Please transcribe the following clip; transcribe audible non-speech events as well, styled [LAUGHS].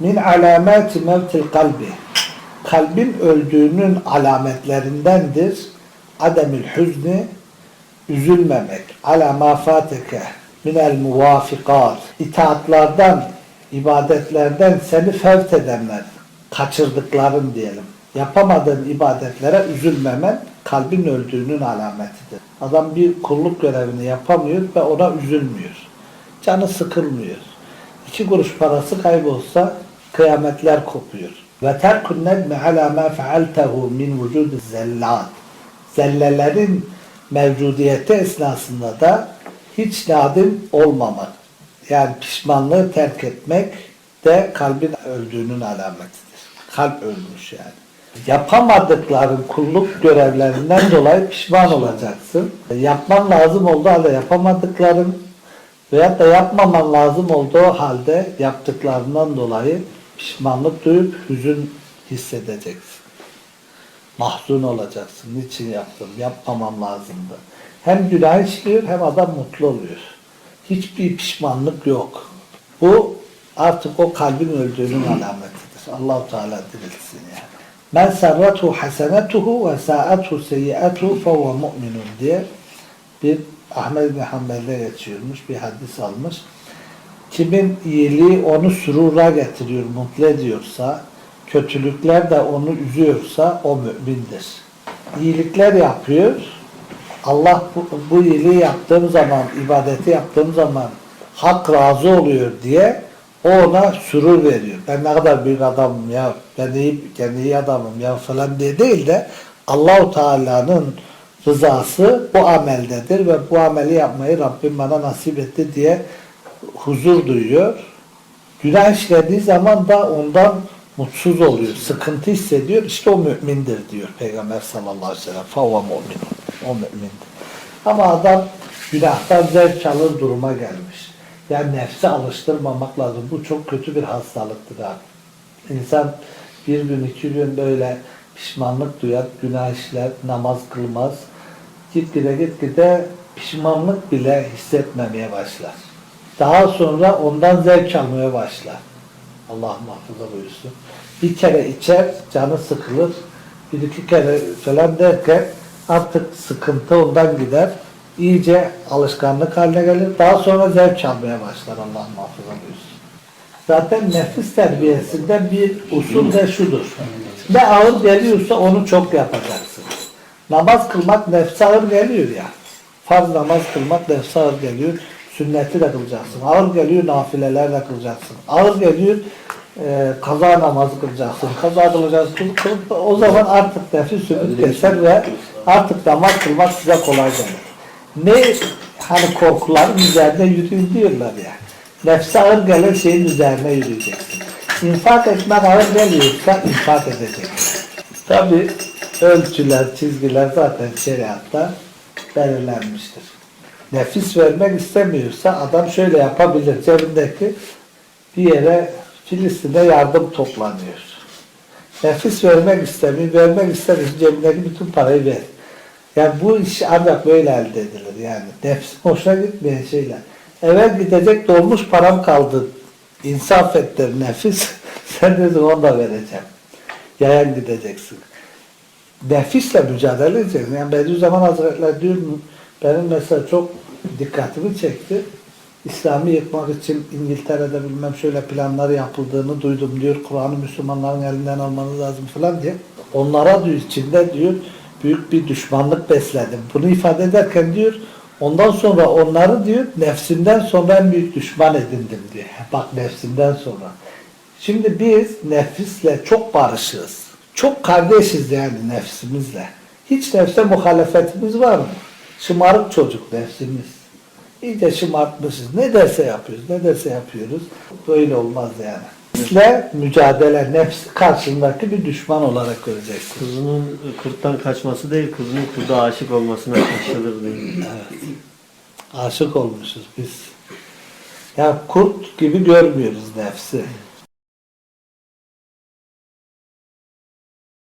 Min alamati mevtil kalbi. Kalbin öldüğünün alametlerindendir. Ademül hüzni üzülmemek. Ala ma fateke minel muvafikat. İtaatlardan, ibadetlerden seni fevt edenler, kaçırdıkların diyelim. Yapamadığın ibadetlere üzülmemen kalbin öldüğünün alametidir. Adam bir kulluk görevini yapamıyor ve ona üzülmüyor. Canı sıkılmıyor. İki kuruş parası kaybolsa kıyametler kopuyor. Ve terkun nedme ala ma fealtehu min vücudi zellat. Zellelerin mevcudiyeti esnasında da hiç nadim olmamak. Yani pişmanlığı terk etmek de kalbin öldüğünün alametidir. Kalp ölmüş yani. Yapamadıkların kulluk görevlerinden dolayı pişman olacaksın. Yapman lazım olduğu halde yapamadıkların veyahut da yapmaman lazım olduğu halde yaptıklarından dolayı pişmanlık duyup hüzün hissedeceksin. Mahzun olacaksın. Niçin yaptım? Yapmamam lazımdı. Hem günah işliyor hem adam mutlu oluyor. Hiçbir pişmanlık yok. Bu artık o kalbin öldüğünün [CLEARS THROAT] alametidir. Allahu Teala dirilsin yani. Men serretu hasenetuhu ve sa'atuhu seyyiatuhu fehuve mu'minun diye bir Ahmed bin Hanbel'de geçiyormuş. Bir hadis almış. Kimin iyiliği onu sürura getiriyor, mutlu ediyorsa, kötülükler de onu üzüyorsa o mümindir. İyilikler yapıyor. Allah bu, bu iyiliği yaptığım zaman, ibadeti yaptığım zaman hak razı oluyor diye o ona sürur veriyor. Ben ne kadar büyük adamım ya, ben iyi, ben iyi adamım ya falan diye değil de Allahu Teala'nın rızası bu ameldedir ve bu ameli yapmayı Rabbim bana nasip etti diye huzur duyuyor. Günah işlediği zaman da ondan mutsuz oluyor, sıkıntı hissediyor. İşte o mümindir diyor Peygamber sallallahu aleyhi ve sellem. Favva mu'min. O mümindir. Ama adam günahtan zevk alır duruma gelmiş. Yani nefse alıştırmamak lazım. Bu çok kötü bir hastalıktır abi. İnsan bir gün iki gün böyle pişmanlık duyar, günah işler, namaz kılmaz. Gitgide gitgide pişmanlık bile hissetmemeye başlar. Daha sonra ondan zevk almaya başlar. Allah muhafaza buyursun. Bir kere içer, canı sıkılır. Bir iki kere falan derken artık sıkıntı ondan gider. İyice alışkanlık haline gelir. Daha sonra zevk almaya başlar Allah muhafaza buyursun. Zaten nefis terbiyesinde bir usul de şudur. Ne ağır geliyorsa onu çok yapacaksın. Namaz kılmak nefse ağır geliyor ya. Farz namaz kılmak nefse ağır geliyor. Sünneti de kılacaksın. Ağır geliyor nafileler de kılacaksın. Ağır geliyor e, kaza namazı kılacaksın. Kaza kılacaksın. Kıl, kıl, o zaman artık nefis sümük keser ve artık namaz kılmak size kolay gelir. Ne hani korkuların üzerinde yürüyün diyorlar ya. Nefse ağır gelen şeyin üzerine yürüyeceksin. İnfak etmek ağır geliyorsa infak edeceksin. Tabi ölçüler, çizgiler zaten şeriatta belirlenmiştir. Nefis vermek istemiyorsa adam şöyle yapabilir. Cebindeki bir yere Filistin'de yardım toplanıyor. Nefis vermek istemiyor, vermek istemiyor. Cebindeki bütün parayı ver. Yani bu iş ancak böyle elde edilir yani. Nefs hoşuna gitmeyen şeyler. Eve gidecek dolmuş param kaldı. İnsaf ettir nefis. [LAUGHS] Sen dedin onu da vereceğim. Yayan gideceksin. Nefisle mücadele edeceksin. Yani Bediüzzaman Hazretleri diyor benim mesela çok dikkatimi çekti. İslam'ı yıkmak için İngiltere'de bilmem şöyle planları yapıldığını duydum diyor. Kur'an'ı Müslümanların elinden almanız lazım falan diye. Onlara diyor içinde diyor büyük bir düşmanlık besledim. Bunu ifade ederken diyor ondan sonra onları diyor nefsimden sonra en büyük düşman edindim diyor. Bak nefsimden sonra. Şimdi biz nefisle çok barışığız. Çok kardeşiz yani nefsimizle. Hiç nefse muhalefetimiz var mı? Şımarık çocuk nefsimiz. İyice şımartmışız. Ne derse yapıyoruz, ne derse yapıyoruz. Böyle olmaz yani. Nefsle mücadele, nefs karşındaki bir düşman olarak göreceksin. Kuzunun kurttan kaçması değil, kuzunun kurda aşık olmasına karşıdır değil. Aşık olmuşuz biz. Ya kurt gibi görmüyoruz nefsi.